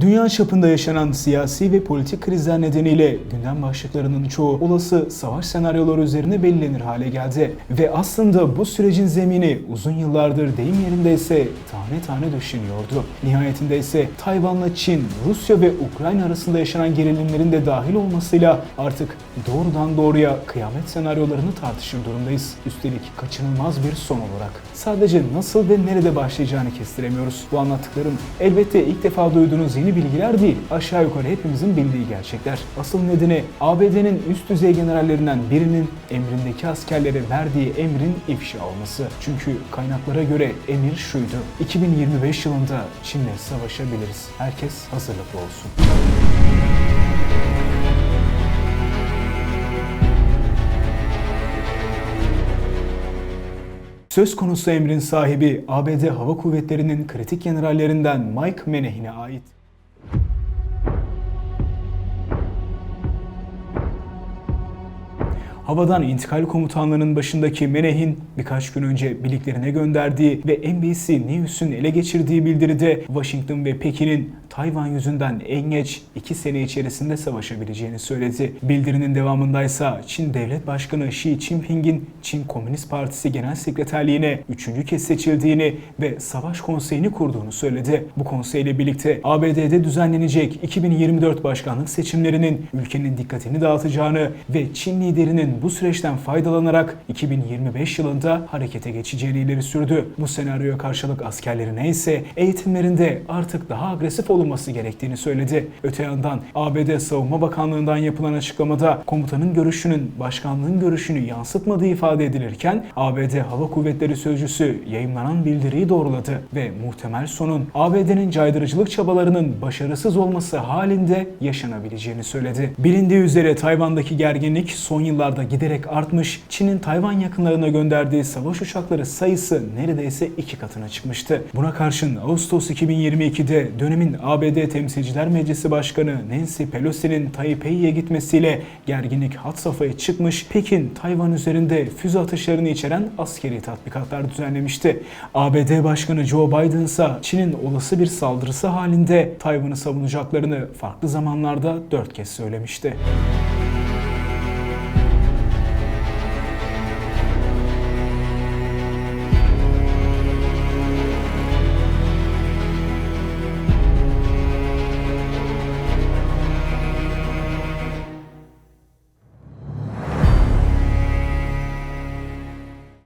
Dünya çapında yaşanan siyasi ve politik krizler nedeniyle gündem başlıklarının çoğu olası savaş senaryoları üzerine belirlenir hale geldi. Ve aslında bu sürecin zemini uzun yıllardır deyim yerindeyse tane tane döşeniyordu. Nihayetinde ise Tayvan'la Çin, Rusya ve Ukrayna arasında yaşanan gerilimlerin de dahil olmasıyla artık doğrudan doğruya kıyamet senaryolarını tartışır durumdayız. Üstelik kaçınılmaz bir son olarak. Sadece nasıl ve nerede başlayacağını kestiremiyoruz. Bu anlattıklarım elbette ilk defa duyduğunuz yeni bilgiler değil. Aşağı yukarı hepimizin bildiği gerçekler. Asıl nedeni ABD'nin üst düzey generallerinden birinin emrindeki askerlere verdiği emrin ifşa olması. Çünkü kaynaklara göre emir şuydu. 2025 yılında Çin'le savaşabiliriz. Herkes hazırlıklı olsun. Söz konusu emrin sahibi ABD Hava Kuvvetleri'nin kritik generallerinden Mike Menehin'e ait. Havadan intikal komutanlığının başındaki Menehin birkaç gün önce birliklerine gönderdiği ve NBC News'un ele geçirdiği bildiride Washington ve Pekin'in Tayvan yüzünden en geç 2 sene içerisinde savaşabileceğini söyledi. Bildirinin devamındaysa Çin Devlet Başkanı Xi Jinping'in Çin Komünist Partisi Genel Sekreterliğine üçüncü kez seçildiğini ve Savaş Konseyi'ni kurduğunu söyledi. Bu konseyle birlikte ABD'de düzenlenecek 2024 başkanlık seçimlerinin ülkenin dikkatini dağıtacağını ve Çin liderinin bu süreçten faydalanarak 2025 yılında harekete geçeceğini ileri sürdü. Bu senaryoya karşılık askerlerine ise eğitimlerinde artık daha agresif olunması gerektiğini söyledi. Öte yandan ABD Savunma Bakanlığı'ndan yapılan açıklamada komutanın görüşünün başkanlığın görüşünü yansıtmadığı ifade edilirken ABD Hava Kuvvetleri Sözcüsü yayımlanan bildiriyi doğruladı ve muhtemel sonun ABD'nin caydırıcılık çabalarının başarısız olması halinde yaşanabileceğini söyledi. Bilindiği üzere Tayvan'daki gerginlik son yıllarda giderek artmış, Çin'in Tayvan yakınlarına gönderdiği savaş uçakları sayısı neredeyse iki katına çıkmıştı. Buna karşın Ağustos 2022'de dönemin ABD Temsilciler Meclisi Başkanı Nancy Pelosi'nin Taipei'ye gitmesiyle gerginlik hat safhaya çıkmış, Pekin Tayvan üzerinde füze atışlarını içeren askeri tatbikatlar düzenlemişti. ABD Başkanı Joe Biden ise Çin'in olası bir saldırısı halinde Tayvan'ı savunacaklarını farklı zamanlarda dört kez söylemişti.